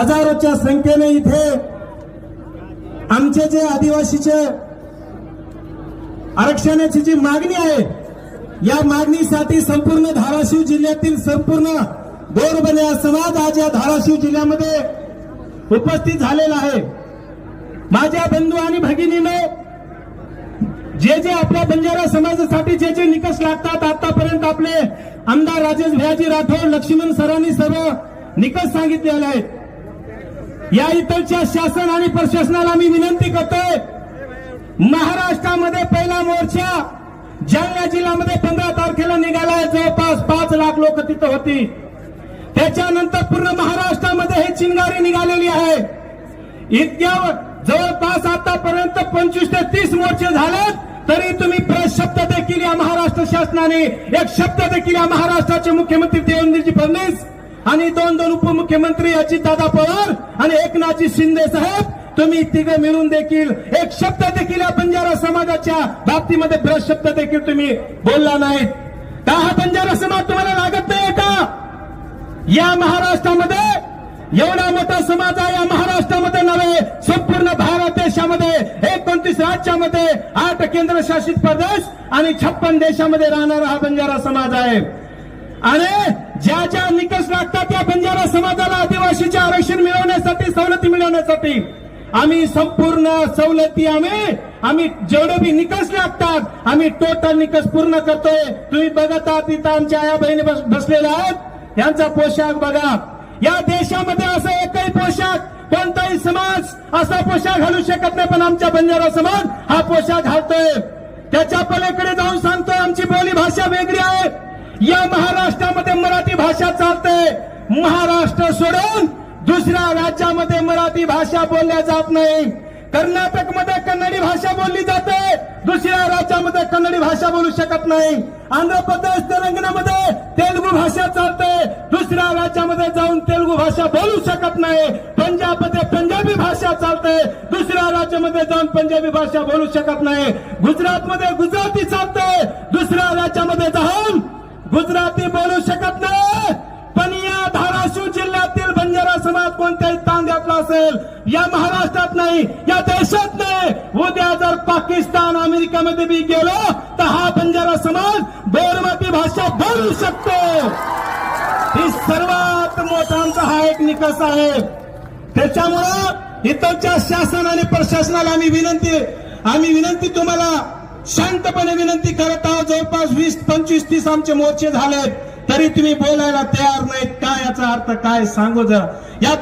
हजारोच्या संख्येने इथे आमचे जे आदिवासीचे आरक्षणाची जी मागणी आहे या मागणीसाठी संपूर्ण धाराशिव जिल्ह्यातील संपूर्ण गोरबन्या समाज आज या धाराशिव जिल्ह्यामध्ये उपस्थित झालेला आहे. माझ्या बंधू आणि भगिनीने जे जे आपल्या बंजारा समाजासाठी जे जे निकष लागतात आतापर्यंत आपले आमदार राजेश भयाजी राठोड लक्ष्मण सरांनी सर्व निकष सांगितलेले आहेत. या इथलच्या शासन आणि प्रशासनाला मी विनंती करतोय महाराष्ट्रामध्ये पहिला मोर्चा जालना जिल्ह्यामध्ये पंधरा तारखेला निघालाय जवळपास पाच लाख लोक तिथं होती. त्याच्यानंतर पूर्ण महाराष्ट्रामध्ये हे चिंगारी निघालेली आहे. इतक्या जवळपास आतापर्यंत पंचवीस ते तीस मोर्चे झालेत तरी तुम्ही प्रेस शब्द देखील या महाराष्ट्र शासनाने एक शब्द देखील या महाराष्ट्राचे मुख्यमंत्री देवेंद्रजी फडणवीस आणि दोन दोन उपमुख्यमंत्री अजितदादा पवार आणि एकनाथजी शिंदे साहेब तुम्ही तिघं मिळून देखील एक शब्द देखील या बंजारा समाजाच्या बाबतीमध्ये ब्रश शब्द देखील तुम्ही बोलला नाहीत. का हा बंजारा समाज तुम्हाला लागत नाही का? या महाराष्ट्रामध्ये एवढा मोठा समाज आहे या महाराष्ट्रामध्ये नव्हे संपूर्ण भारत देशामध्ये एकोणतीस राज्यामध्ये आठ केंद्रशासित प्रदेश आणि छप्पन देशामध्ये राहणारा हा बंजारा समाज आहे. आणि ज्या ज्या निकष लागतात त्या बंजारा समाजाला आदिवासीचे आरक्षण मिळवण्यासाठी सवलती मिळवण्यासाठी आम्ही संपूर्ण सवलती आम्ही आम्ही जेवढे बी निकष लागतात आम्ही टोटल निकष पूर्ण करतोय. तुम्ही बघत आहात तिथं आमच्या आया बहिणी बस- बसलेल्या आहेत. यांचा पोशाख बघा. या देशामध्ये असं एकही पोशाख कोणताही समाज असा पोशाख घालू शकत नाही पण आमच्या बंजारा समाज हा पोशाख घालतोय. त्याच्या पलीकडे जाऊन सांगतोय आमची बोली भाषा वेगळी आहे. या महाराष्ट्रामध्ये मराठी भाषा चालते. महाराष्ट्र सोडून दुसऱ्या राज्यामध्ये मराठी भाषा बोलल्या जात नाही. कर्नाटकमध्ये कन्नडी भाषा बोलली जाते. दुसऱ्या राज्यामध्ये कन्नडी भाषा बोलू शकत नाही. आंध्र प्रदेश तेलंगणामध्ये तेलुगू भाषा चालते. दुसऱ्या राज्यामध्ये जाऊन तेलुगू भाषा बोलू शकत नाही. पंजाबमध्ये पंजाबी भाषा चालते. दुसऱ्या राज्यामध्ये जाऊन पंजाबी भाषा बोलू शकत नाही. गुजरातमध्ये गुजराती चालते. दुसऱ्या राज्यामध्ये जाऊन गुजराती बोलू शकत नाही. पण या धाराशिव जिल्ह्यातील बंजारा समाज कोणत्याही तांड्यातला असेल या महाराष्ट्रात नाही या देशात नाही. उद्या जर पाकिस्तान अमेरिकेमध्ये बी गेलो तर हा बंजारा समाज बोरमती भाषा बोलू शकतो. ही सर्वात मोठा आमचा हा एक निकष आहे. त्याच्यामुळं इथंच्या शासन आणि प्रशासनाला आम्ही विनंती आम्ही विनंती तुम्हाला शांतपणे विनंती करत आहोत जवळपास वीस पंचवीस तीस आमचे मोर्चे झालेत. तरी तुम्ही बोलायला तयार नाहीत. काय याचा अर्थ काय सांगू जरा. या